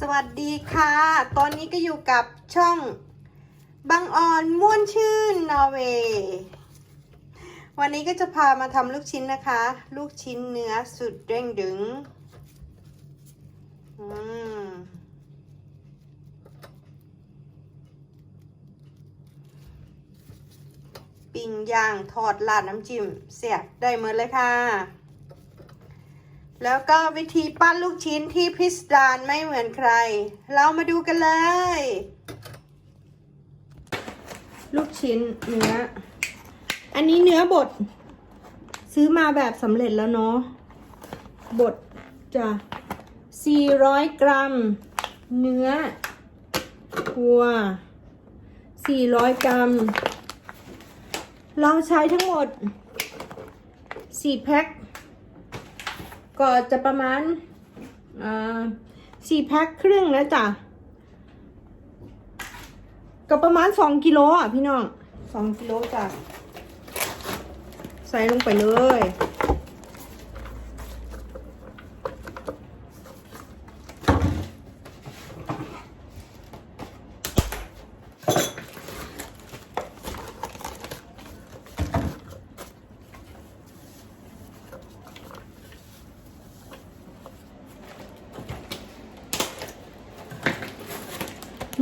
สวัสดีค่ะ ตอนนี้ก็อยู่กับช่องบังออนม่วนชื่นนอร์เวย์วันนี้ก็จะพามาทำลูกชิ้นนะคะ ลูกชิ้นเนื้อสุดเด้งดึงอืมปิ้งย่างทอดราดน้ำจิ้มเสียบได้หมดเลยค่ะ แล้วก็วิธีปั้นลูกชิ้นที่พิสดารไม่เหมือนใคร เรามาดูกันเลย ลูกชิ้นเนื้อ อันนี้เนื้อบด ซื้อมาแบบสำเร็จแล้วเนาะ บดจะ400 กรัม เนื้อวัว 400 กรัม เราใช้ทั้งหมด 4 แพ็ค ก็จะประมาณสี่แพ็คครึ่งนะจ๊ะก็ประมาณสองกิโลอะพี่น้องสองกิโลจ้ะใส่ลงไปเลย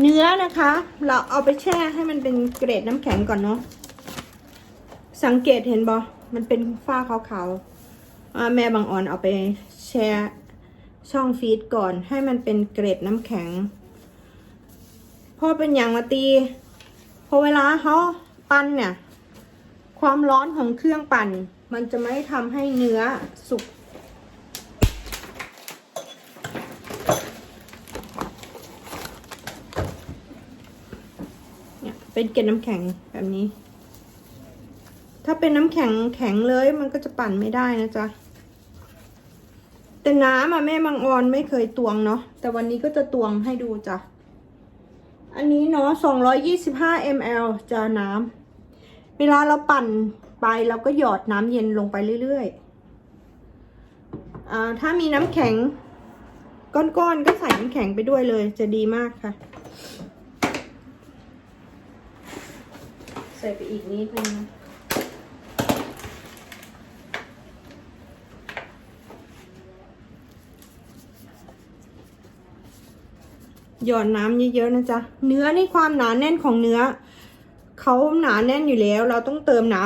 เนื้อนะคะ เราเอาไปแช่ให้มันเป็นเกรดน้ำแข็งก่อนเนาะสังเกตเห็นบอมันเป็นฝ้าขาวๆแม่บางอ่อนเอาไปแช่ช่องฟีดก่อนให้มันเป็นเกรดน้ำแข็งพราะเป็นอย่างละตีพอเวลาเขาปั้นเนี่ย ความร้อนของเครื่องปั่น มันจะไม่ทำให้เนื้อสุก เป็นเกล็ดน้ำแข็งแบบนี้ ถ้าเป็นน้ำแข็งแข็งเลยมันก็จะปั่นไม่ได้นะจ๊ะ แต่น้ำอะแม่บางออนไม่เคยตวงเนาะ แต่วันนี้ก็จะตวงให้ดูจ้ะ อันนี้เนาะ225 ml จะน้ำ เวลาเราปั่นไปเราก็หยอดน้ำเย็นลงไปเรื่อยๆอ่าถ้ามีน้ำแข็งก้อนๆก็ใส่น้ำแข็งไปด้วยเลยจะดีมากค่ะ ใส่ไปอีกนิดนึงนะหยอดน้ำเยอะๆนะจ๊ะ เนื้อนี่ความหนาแน่นของเนื้อ เขาหนาแน่นอยู่แล้ว เราต้องเติมน้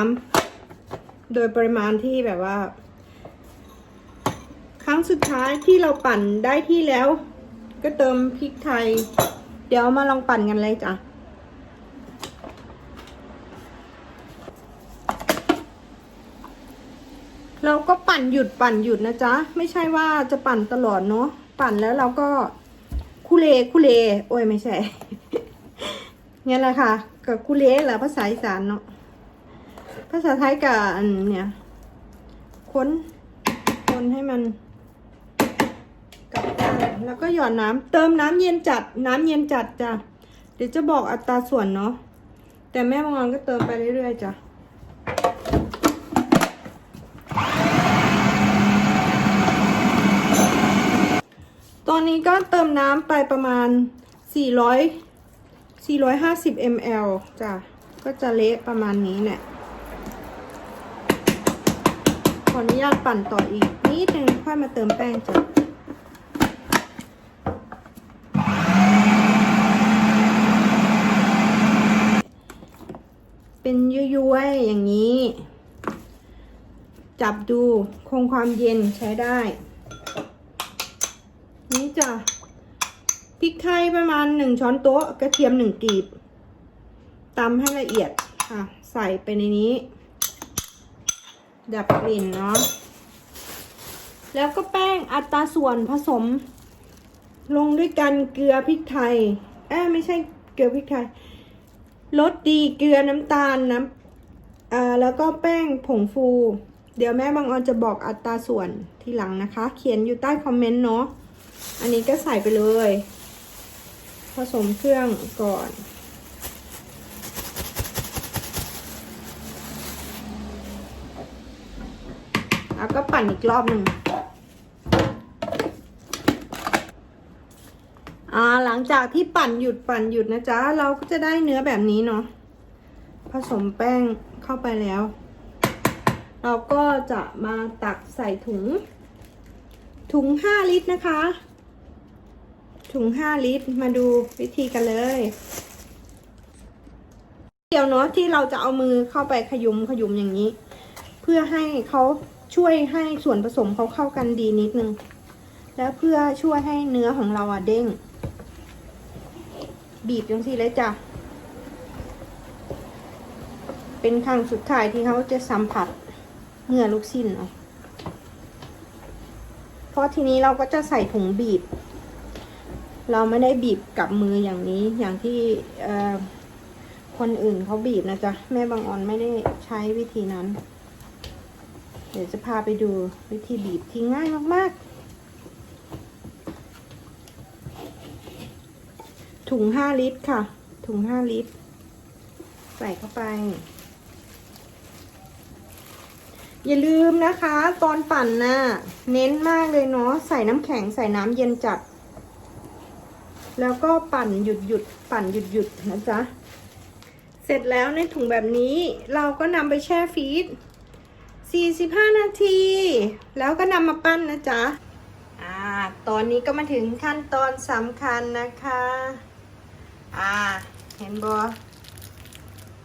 ำโดยปริมาณที่แบบว่า ครั้งสุดท้ายที่เราปั่นได้ที่แล้ว ก็เติมพริกไทย เดี๋ยวมาลองปั่นกันเลยจ้ะ เราก็ปั่นหยุดปั่นหยุดนะจ๊ะ ไม่ใช่ว่าจะปั่นตลอดเนาะปั่นแล้วเราก็คุเลคุเล โอ้ยไม่ใช่เนี่ยแหละค่ะ กับคุเลแหละภาษาอีสานเนาะภาษาไทยกับอันเนี่ยค้นคนให้มันกลับด้านแล้วก็หย่อดน้ำเติมน้ำเย็นจัด น้ำเย็นจัดจ้ะเดี๋ยวจะบอกอัตราส่วนเนาะแต่แม่บางวันก็เติมไปเรื่อยๆจ้ะ อนนี้ก็เติมน้ำไปประมาณ 400 450 ml จ้ะ ก็จะเละประมาณนี้เนี่ย ขออนุญาตปั่นต่ออีกนิดนึงค่อยมาเติมแป้งจ้ะเป็นยุยๆอย่างนี้ จับดูคงความเย็นใช้ได้ นี่จ้ะพ ริกไทยประมาณหนึ่งช้อนโต๊ะกระเทียมหนึ่งกลีบตำให้ละเอียดค่ะ ใส่ไปในนี้ ดับกลิ่นเนาะแล้วก็แป้งอัตราส่วนผสม ลงด้วยกันเกลือพริกไทยเอ้ไม่ใช่เกลือพริกไทยรสดีเกลือน้ำตาลน้ำอ่าแล้วก็แป้งผงฟู เดี๋ยวแม่บางออนจะบอกอัตราส่วนทีหลังนะคะ เขียนอยู่ใต้คอมเมนต์เนาะอันนี้ก็ใส่ไปเลย ผสมเครื่องก่อน แล้วก็ปั่นอีกรอบหนึ่งหลังจากที่ปั่นหยุดปั่นหยุดนะจ๊ะ เราก็จะได้เนื้อแบบนี้เนาะ ผสมแป้งเข้าไปแล้ว เราก็จะมาตักใส่ถุง ถุงห้าลิตรนะคะ ถุงห้าลิตร มาดูวิธีกันเลย เดี๋ยวเนาะที่เราจะเอามือเข้าไปขยุมขยุมอย่างนี้ เพื่อให้เขาช่วยให้ส่วนผสมเขาเข้ากันดีนิดนึง แล้วเพื่อช่วยให้เนื้อของเราอะเด้ง บีบจังสิเลยจ้ะ เป็นครั้งสุดท้ายที่เขาจะสัมผัสเนื้อลูกชิ้นเนาะเพราะทีนี้เราก็จะใส่ถุงบีบ เราไม่ได้บีบกับมืออย่างนี้อย่างที่คนอื่นเขาบีบนะจ๊ะ แม่บางออนไม่ได้ใช้วิธีนั้น เดี๋ยวจะพาไปดูวิธีบีบที่ง่ายมากๆ ถุงห้าลิตรค่ะ ถุงห้าลิตร ใส่เข้าไป อย่าลืมนะคะ ตอนปั่นนะ่ะ เน้นมากเลยเนาะใส่น้ำแข็งใส่น้ำเย็นจัด แล้วก็ปั่นหยุดหยุดปั่นหยุดหยุดนะจ๊ะ เสร็จแล้วในถุงแบบนี้เราก็นำไปแช่ฟรีซ45 นาที แล้วก็นำมาปั้นนะจ๊ะอ่าตอนนี้ก็มาถึงขั้นตอนสำคัญนะคะอ่าเห็นบอ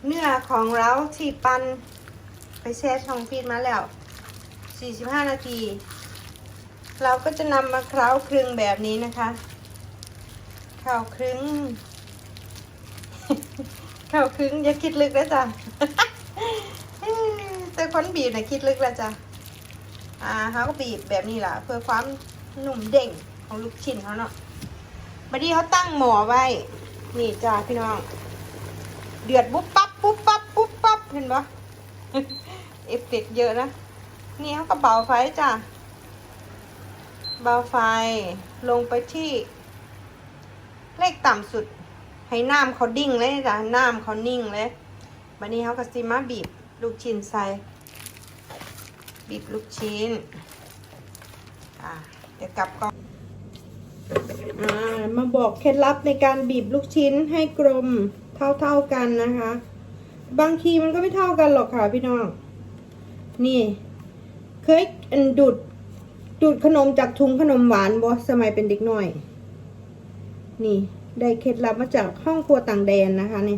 เนื้อของเราที่ปั้นไปแช่ช่องฟรีซมาแล้ว 45 นาที เราก็จะนำมาเคล้าคลึงแบบนี้นะคะ เคล้าคลึงเคล้าคลึงอย่าคิดลึกนะจ๊ะแต่คนบีบนะคิดลึกแล้วจ้ะอ่าเขาก็บีบแบบนี้แหละเพื่อความหนุ่มเด้งของลูกชิ้นเขาเนาะบัดนี้เขาตั้งหม้อไว้ นี่จ้าพี่น้อง เดือดปุ๊บปั๊บปุ๊บปั๊บปุ๊บปั๊บเห็นปะเอฟเฟกต์เยอะนะ นี่เขาก็เบาไฟจ้ะเบาไฟลงไปที่ เลขต่ำสุด ให้น้ำเขาดิ่งเลยจ้ะน้ำเขานิ่งเลยบัดนี้เขาก็ซิมาบีบลูกชิ้นใส่ บีบลูกชิ้น อ่าเดี๋ยวกลับกล้องอ่ามาบอกเคล็ดลับในการบีบลูกชิ้นให้กลมเท่าๆกันนะคะ บางทีมันก็ไม่เท่ากันหรอกค่ะพี่น้อง นี่ เคยดูดดูดขนมจากถุงขนมหวานบอสมัยเป็นเด็กน้อย นี่ ได้เคล็ดลับมาจากห้องครัวต่างแดนนะคะนี่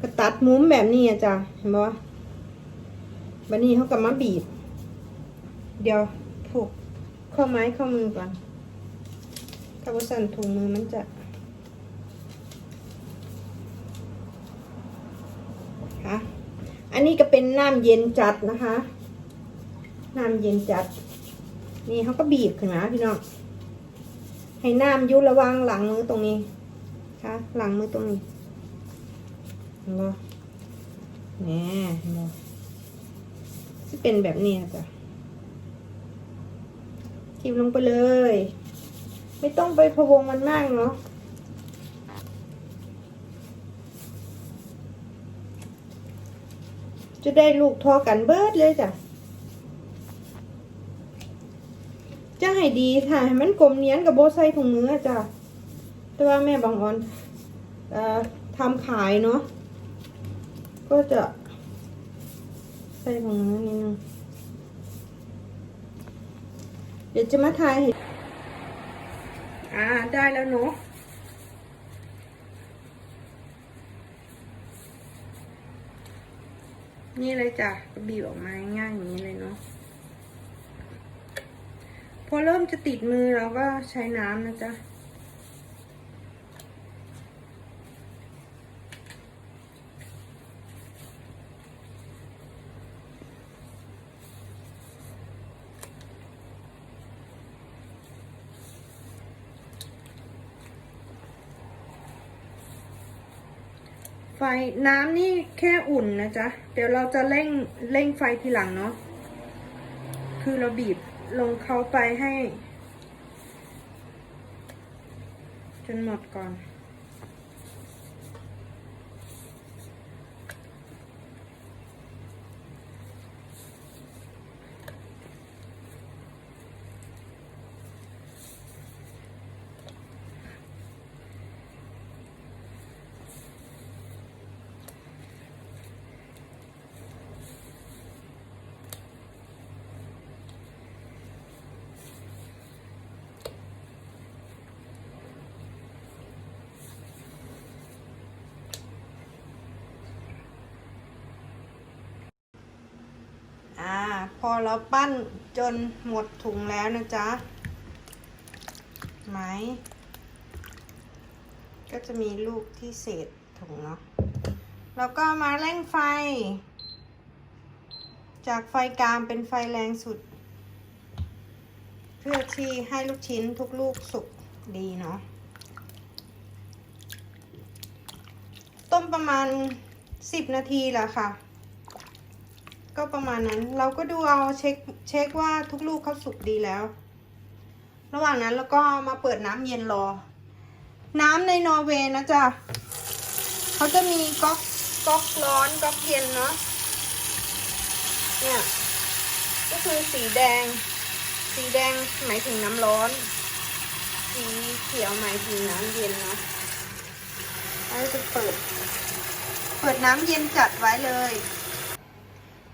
ก็ตัดมุ้มแบบนี้อะจ้ะเห็นบ่บันนี้เขากลับมาบีบ เดี๋ยวผูกข้อไม้ข้อมือก่อนถ้าว่าสั่นถุงมือมันจะค่ะอันนี้ก็เป็นน้ำเย็นจัดนะคะ น้ำเย็นจัด นี่เขาก็บีบขึ้นมาพี่น้อง ให้น้ำยุระวังหลังมือตรงนี้ค่ะหลังมือตรงนี้เห็นบ่แน่เห็นบ่จะเป็นแบบนี้จ้ะทิมลงไปเลย ไม่ต้องไปพะวงมันมากเนาะจะได้ลูกทอกันเบิดเลยจ้ะ จะ ให้ดีค่ะให้มันกลมเนียนกับโบไซถุงมืออจ้ะแต่ว่าแม่บางออนอทำขายเนาะก็จะใส่ถุงมือนิดนึงเดี๋ยวจะมาทายให้อ่าได้แล้วเนาะนี่เลยจ้ะบีบออกมาง่ายอย่างนี้เลยเนาะ พอเริ่มจะติดมือเราก็ใช้น้ำนะจ๊ะไฟน้ำนี่แค่อุ่นนะจ๊ะ เดี๋ยวเราจะเร่งเร่งไฟทีหลังเนาะ คือเราบีบ ลงเขาไปให้ จนหมดก่อน อ่าพอเราปั้นจนหมดถุงแล้วนะจ๊ะไหม ก็จะมีลูกที่เศษถุงเนาะแล้วก็มาเร่งไฟ จากไฟกลางเป็นไฟแรงสุด เพื่อที่ให้ลูกชิ้นทุกลูกสุกดีเนาะต้มประมาณ 10 นาทีแหละค่ะ ก็ประมาณนั้น เราก็ดูเอาเช็คเช็คว่าทุกลูกเขาสุกดีแล้ว ระหว่างนั้นเราก็มาเปิดน้ำเย็นรอ น้ำในนอร์เวย์นะจ๊ะเขาจะมีก๊อกก๊อกร้อนก๊อกเย็นเนาะเนี่ยก็คือสีแดง สีแดงหมายถึงน้ำร้อน สีเขียวหมายถึงน้ำเย็นเนาะเราจะเปิด เปิดน้ำเย็นจัดไว้เลย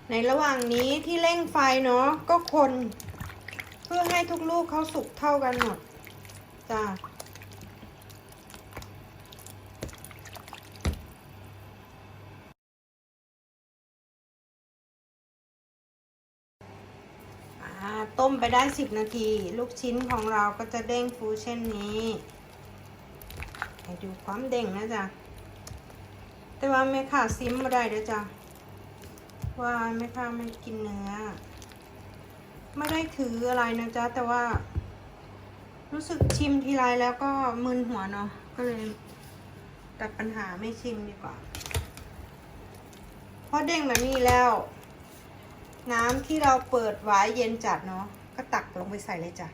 ในระหว่างนี้ที่เร่งไฟเนาะก็คน เพื่อให้ทุกลูกเขาสุกเท่ากันหมดจ้าต้มไปได้ 10 นาที ลูกชิ้นของเราก็จะเด้งฟูเช่นนี้ให้ดูความเด้งนะจ๊ะ แต่ว่าแม่ค้าซิมมาได้เด้อจ้ะ ว่าแม่ค้าไม่กินเนื้อ ไม่ได้ถืออะไรนะจ๊ะ แต่ว่า รู้สึกชิมทีไรแล้วก็มึนหัวเนาะก็เลยตัดปัญหาไม่ชิมดีกว่าเพราะเด้งแบบนี้แล้ว น้ำที่เราเปิดไว้เย็นจัดเนาะก็ตักลงไปใส่เลยจ้ะ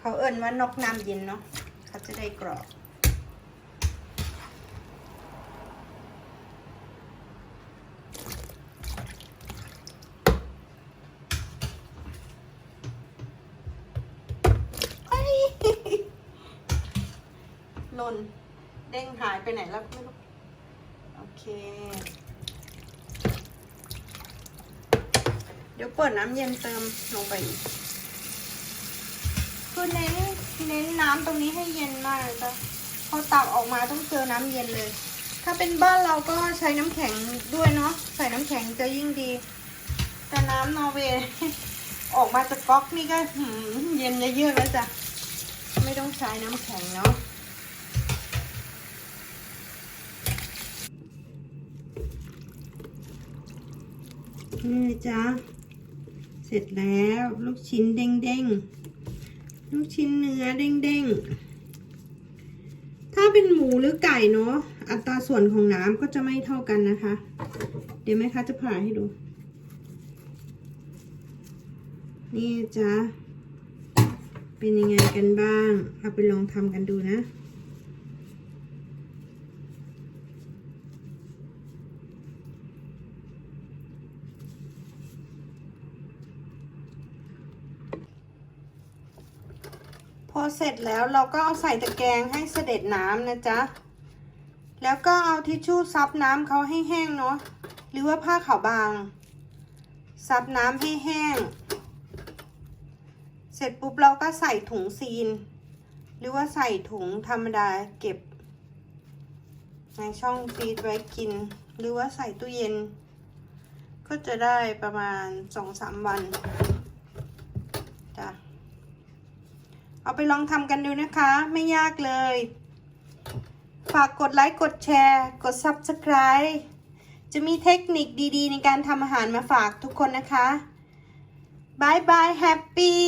เขาเอิ่นว่านกน้ำเย็นเนาะเขาจะได้กรอบ เอ้ยหล่นเด้งหาย ไหนแล้วไม่รู้โอเค เดี๋ยวเปิดน้ำเย็นเติมลงไปอีกคือเน้นเน้นน้ำตรงนี้ให้เย็นมากเลยจ้ะพอตักออกมาต้องเจอน้ำเย็นเลย ถ้าเป็นบ้านเราก็ใช้น้ำแข็งด้วยเนาะใส่น้ำแข็งจะยิ่งดี แต่น้ำนอร์เวย์ออกมาจากก๊อกนี่ก็เย็นเยอะๆแล้วจ้ะไม่ต้องใช้น้ำแข็งเนาะ นี่จ้าเสร็จแล้วลูกชิ้นเด้งๆ ลูกชิ้นเนื้อเด้งๆ ถ้าเป็นหมูหรือไก่เนาะอัตราส่วนของน้ำก็จะไม่เท่ากันนะคะ เดี๋ยวแม่คะจะผ่าให้ดู นี่จ้าเป็นยังไงกันบ้าง เอาไปลองทำกันดูนะ อเสร็จแล้วเราก็เอาใส่ตะแกรงให้เสด็จน้ำนะจ๊ะ แล้วก็เอาทิชชู่ซับน้ำเขาให้แห้งเนาะ หรือว่าผ้าขาวบาง ซับน้ำให้แห้ง เสร็จปุ๊บเราก็ใส่ถุงซีน หรือว่าใส่ถุงธรรมดาเก็บ ในช่องฟรีดไว้กิน หรือว่าใส่ตู้เย็น ก็จะได้ประมาณสองสามวันจ้ะ เอาไปลองทำกันดูนะคะ ไม่ยากเลย ฝากกดไลค์กดแชร์ กด Subscribe จะมีเทคนิคดีๆ ในการทำอาหารมาฝากทุกคนนะคะบายบายแฮปปี้